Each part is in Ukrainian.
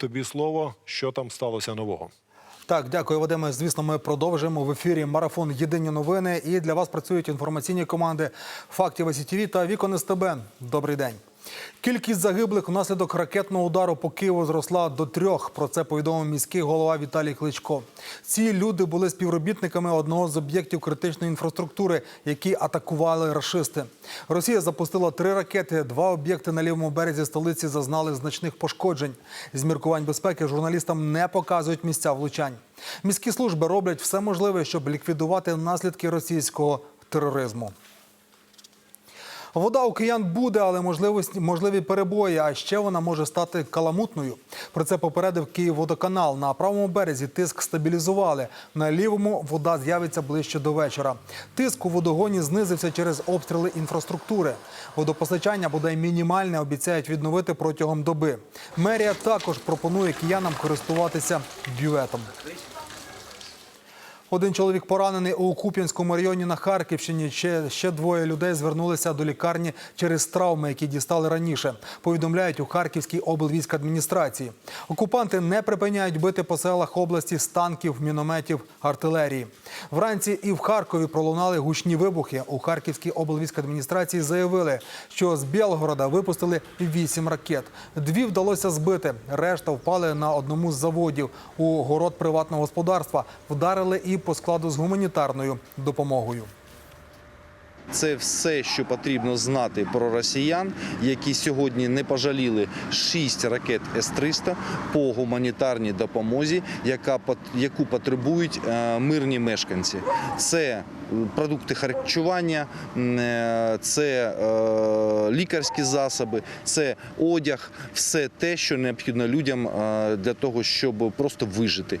тобі слово. Що там сталося нового? Так, дякую, Вадиме. Звісно, ми продовжимо в ефірі марафон Єдині новини. І для вас працюють інформаційні команди Фактів СІТВ та Вікон СТБ. Добрий день. Кількість загиблих внаслідок ракетного удару по Києву зросла до трьох. Про це повідомив міський голова Віталій Кличко. Ці люди були співробітниками одного з об'єктів критичної інфраструктури, які атакували рашисти. Росія запустила три ракети. Два об'єкти на лівому березі столиці зазнали значних пошкоджень. З міркувань безпеки журналістам не показують місця влучань. Міські служби роблять все можливе, щоб ліквідувати наслідки російського тероризму. Вода у киян буде, але можливості можливі перебої. А ще вона може стати каламутною. Про це попередив Київводоканал. На правому березі тиск стабілізували. На лівому вода з'явиться ближче до вечора. Тиск у водогоні знизився через обстріли інфраструктури. Водопостачання бодай мінімальне обіцяють відновити протягом доби. Мерія також пропонує киянам користуватися бюветом. Один чоловік поранений у Куп'янському районі на Харківщині. Ще, ще двоє людей звернулися до лікарні через травми, які дістали раніше. Повідомляють у Харківській облвійськадміністрації. Окупанти не припиняють бити по селах області з танків, мінометів, артилерії. Вранці і в Харкові пролунали гучні вибухи. У Харківській облвійськадміністрації заявили, що з Білгорода випустили вісім ракет. Дві вдалося збити. Решта впали на одному з заводів. У город приватного господарства вдарили і по складу з гуманітарною допомогою. Це все, що потрібно знати про росіян, які сьогодні не пожаліли 6 ракет С-300 по гуманітарній допомозі, яка яку потребують е, мирні мешканці. Це е, продукти харчування, е, це лікарські засоби, це одяг, все те, що необхідно людям для того, щоб просто вижити.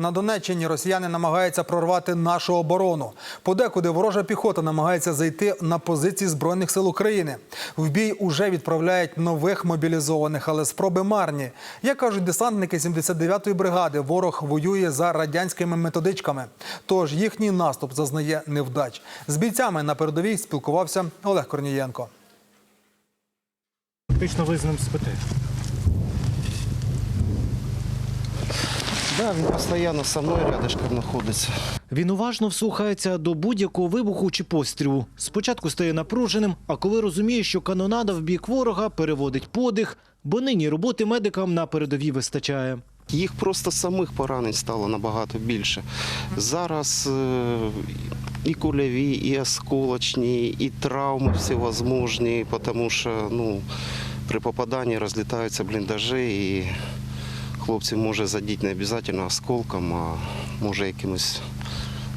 На Донеччині росіяни намагаються прорвати нашу оборону. Подекуди ворожа піхота намагається зайти на позиції збройних сил України. В бій уже відправляють нових мобілізованих, але спроби марні. Як кажуть десантники 79-ї бригади, ворог воює за радянськими методичками. Тож їхній наступ зазнає невдач. З бійцями на передовій спілкувався Олег Корнієнко. Фактично ви з ним. Да, він постійно со мною рядышком знаходиться. Він уважно вслухається до будь-якого вибуху чи пострілу. Спочатку стає напруженим, а коли розуміє, що канонада в бік ворога переводить подих, бо нині роботи медикам на передовій вистачає. Їх просто самих поранень стало набагато більше. Зараз е, і кульові, і осколочні, і травми всевозможні, тому що ну, при попаданні розлітаються бліндажі і хлопців може задіти не обов'язково осколком, а може якимось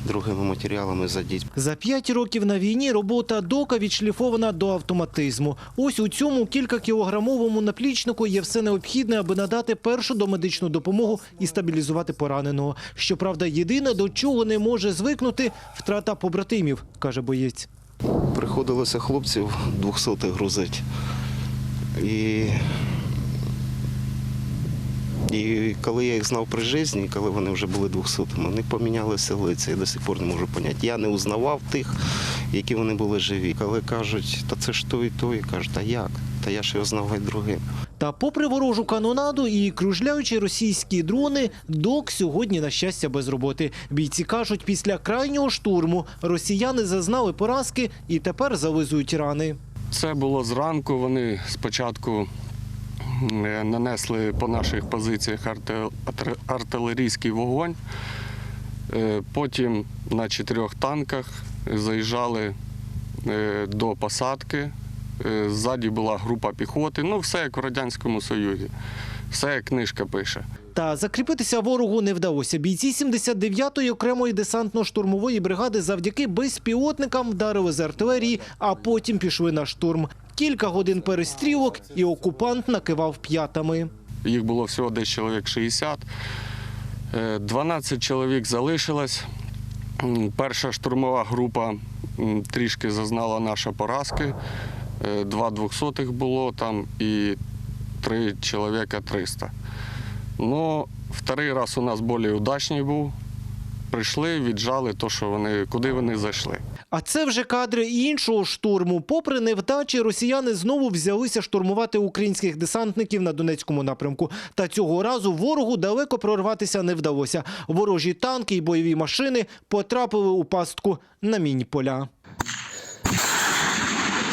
другими матеріалами задіти. За п'ять років на війні робота дока відшліфована до автоматизму. Ось у цьому кількакілограмовому наплічнику є все необхідне, аби надати першу домедичну допомогу і стабілізувати пораненого. Щоправда, єдине, до чого не може звикнути – втрата побратимів, каже боєць. Приходилося хлопців 200 грузити. І, і коли я їх знав при житті, коли вони вже були 200 вони помінялися лиця. Я до сих пор не можу поняти. Я не узнавав тих, які вони були живі. Коли кажуть, та це ж той і той, кажуть, та як? Та я ж його знав геть другим. Та попри ворожу канонаду і кружляючі російські дрони, док сьогодні, на щастя, без роботи. Бійці кажуть, після крайнього штурму росіяни зазнали поразки і тепер зализують рани. Це було зранку. Вони спочатку нанесли по наших позиціях артилерійський вогонь. Е, Потім на чотирьох танках заїжджали е, до посадки. Е, Ззаді була група піхоти. Ну, все як в Радянському Союзі. Все як книжка пише. Та закріпитися ворогу не вдалося. Бійці 79-ї окремої десантно-штурмової бригади завдяки безпілотникам вдарили з артилерії, а потім пішли на штурм. Кілька годин перестрілок, і окупант накивав п'ятами. Їх було всього десь чоловік 60. Е, 12 чоловік залишилось. Перша штурмова група трішки зазнала наша поразки. Е, Два двохсотих було там і три чоловіка 300. Ну, вторий раз у нас більш удачний був. Прийшли, віджали то, що вони, куди вони зайшли. А це вже кадри іншого штурму. Попри невдачі, росіяни знову взялися штурмувати українських десантників на Донецькому напрямку. Та цього разу ворогу далеко прорватися не вдалося. Ворожі танки і бойові машини потрапили у пастку на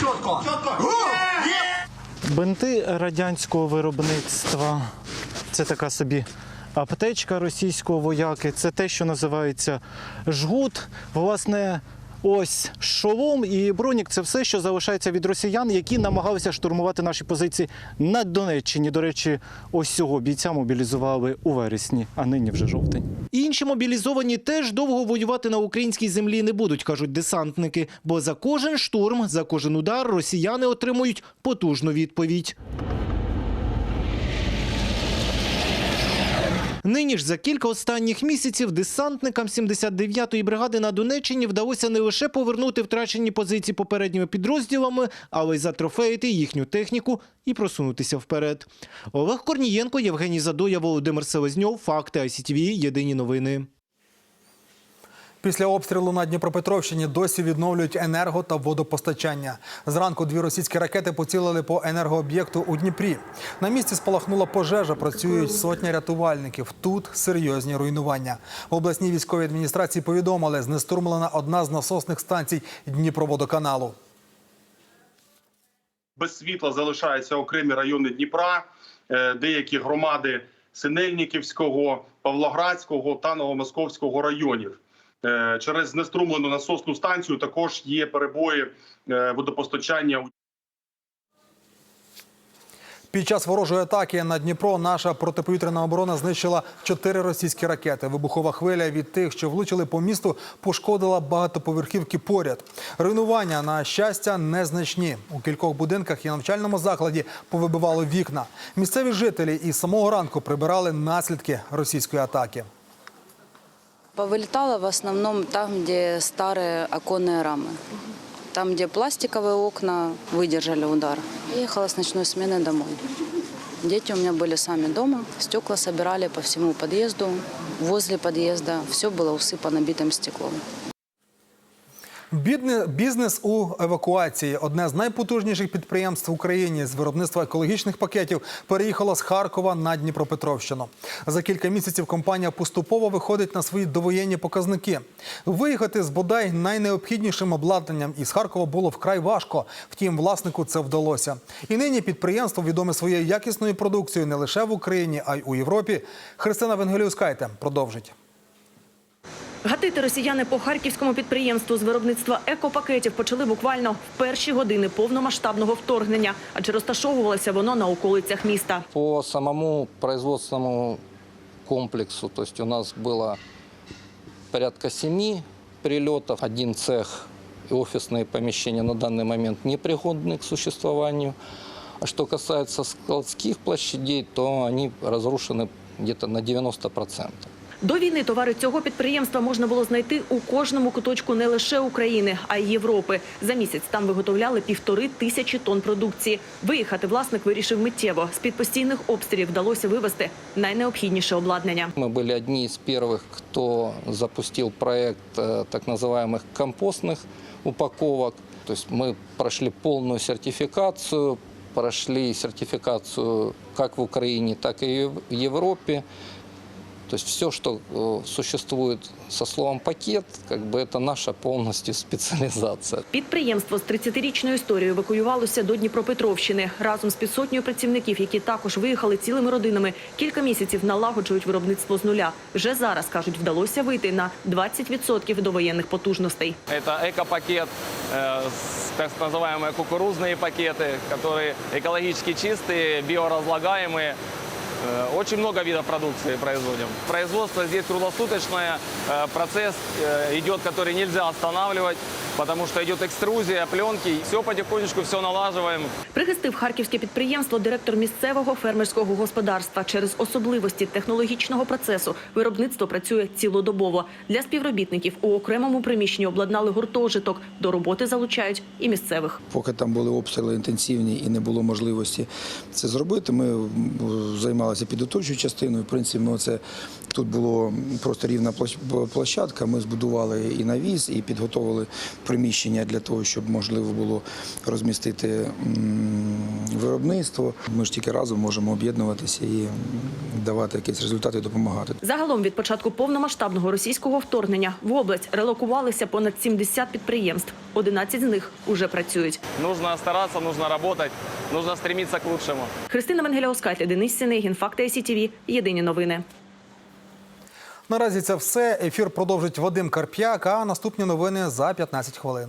міні-поля. Бинти радянського виробництва. Це така собі аптечка російського вояки. Це те, що називається жгут. Власне, ось шолом і бронік це все, що залишається від росіян, які намагалися штурмувати наші позиції на Донеччині. До речі, ось цього бійця мобілізували у вересні, а нині вже жовтень. Інші мобілізовані теж довго воювати на українській землі не будуть, кажуть десантники. Бо за кожен штурм, за кожен удар росіяни отримують потужну відповідь. Нині ж за кілька останніх місяців десантникам 79-ї бригади на Донеччині вдалося не лише повернути втрачені позиції попередніми підрозділами, але й затрофеїти їхню техніку і просунутися вперед. Олег Корнієнко, Євгеній Задоя, Володимир Селезньов. Факти ICTV. Єдині новини. Після обстрілу на Дніпропетровщині досі відновлюють енерго та водопостачання. Зранку дві російські ракети поцілили по енергооб'єкту у Дніпрі. На місці спалахнула пожежа. Працюють сотні рятувальників. Тут серйозні руйнування. В обласній військовій адміністрації повідомили, знестурмлена одна з насосних станцій Дніпроводоканалу. без світла залишаються окремі райони Дніпра, е, деякі громади Синельниківського, Павлоградського та Новомосковського районів. Е, Через знеструмлену насосну станцію також є перебої е, водопостачання Під час ворожої атаки на Дніпро наша протиповітряна оборона знищила чотири російські ракети. Вибухова хвиля від тих, що влучили по місту, пошкодила багатоповерхівки поряд. Руйнування, на щастя, незначні. У кількох будинках і навчальному закладі повибивало вікна. Місцеві жителі із самого ранку прибирали наслідки російської атаки. Повылетало в основном там, где старые оконные рамы. Там, где пластиковые окна выдержали удар. Я ехала с ночной смены домой. Дети у меня были сами дома. Стекла собирали по всему подъезду, возле подъезда. Все было усыпано битым стеклом. Бізнес у евакуації. Одне з найпотужніших підприємств в Україні з виробництва екологічних пакетів переїхало з Харкова на Дніпропетровщину. За кілька місяців компанія поступово виходить на свої довоєнні показники. Виїхати з бодай найнеобхіднішим обладнанням із Харкова було вкрай важко. Втім, власнику це вдалося. І нині підприємство відоме своєю якісною продукцією не лише в Україні, а й у Європі. Христина Венгеліускайте продовжить. Гатити росіяни по харківському підприємству з виробництва екопакетів почали буквально в перші години повномасштабного вторгнення, адже розташовувалося воно на околицях міста. По самому производственному комплексу, то есть у нас было порядка семи прилетов, один цех и офисные помещения на данный момент непригодны к существованию. А что касается складских площадей, то они разрушены где-то на 90%. До війни товари цього підприємства можна було знайти у кожному куточку не лише України, а й Європи. За місяць там виготовляли півтори тисячі тонн продукції. Виїхати власник вирішив миттєво. З під постійних обстрілів вдалося вивезти найнеобхідніше обладнання. Мы были одни из первых, кто запустил проект э, так называемых компостных упаковок. То есть мы прошли полную сертификацию, прошли сертификацию как в Украине, так и в Европе. То есть все, что э, существует со словом пакет, как бы это наша полностью специализация. Підприємство з 30-річною історією евакуювалося до Дніпропетровщини разом з півсотнею працівників, які також виїхали цілими родинами. Кілька місяців налагоджують виробництво з нуля. Вже зараз кажуть, вдалося вийти на 20% до воєнних потужностей. Это эко-пакет, э, с- так называемые кукурузные пакеты, которые экологически чистые, биоразлагаемые. Э, Очень много видов продукции производим. Производство здесь круглосуточное, э, процесс э, идет, который нельзя останавливать, потому что идет экструзия, пленки. Все потихонечку, все налаживаем. Прихистив харківське підприємство директор місцевого фермерського господарства. Через особливості технологічного процесу виробництво працює цілодобово. Для співробітників у окремому приміщенні обладнали гуртожиток. До роботи залучають і місцевих. Поки там були обстріли інтенсивні і не було можливості це зробити, ми м, займалися підготовчою частиною. В принципі, ми це тут було просто рівна площ- площадка. Ми збудували і навіс, і підготовили приміщення для того, щоб можливо було розмістити виробництво. Ми ж тільки разом можемо об'єднуватися і давати якісь результати і допомагати. Загалом від початку повномасштабного російського вторгнення в область релокувалися понад 70 підприємств. 11 з них уже працюють. Нужно стараться, нужно работать, нужно стремиться к лучшему. Христина Менгеля-Оскатлі, Денис Синегін, Факти СІТВ. Єдині новини. Наразі це все. Ефір продовжить Вадим Карп'як, а наступні новини за 15 хвилин.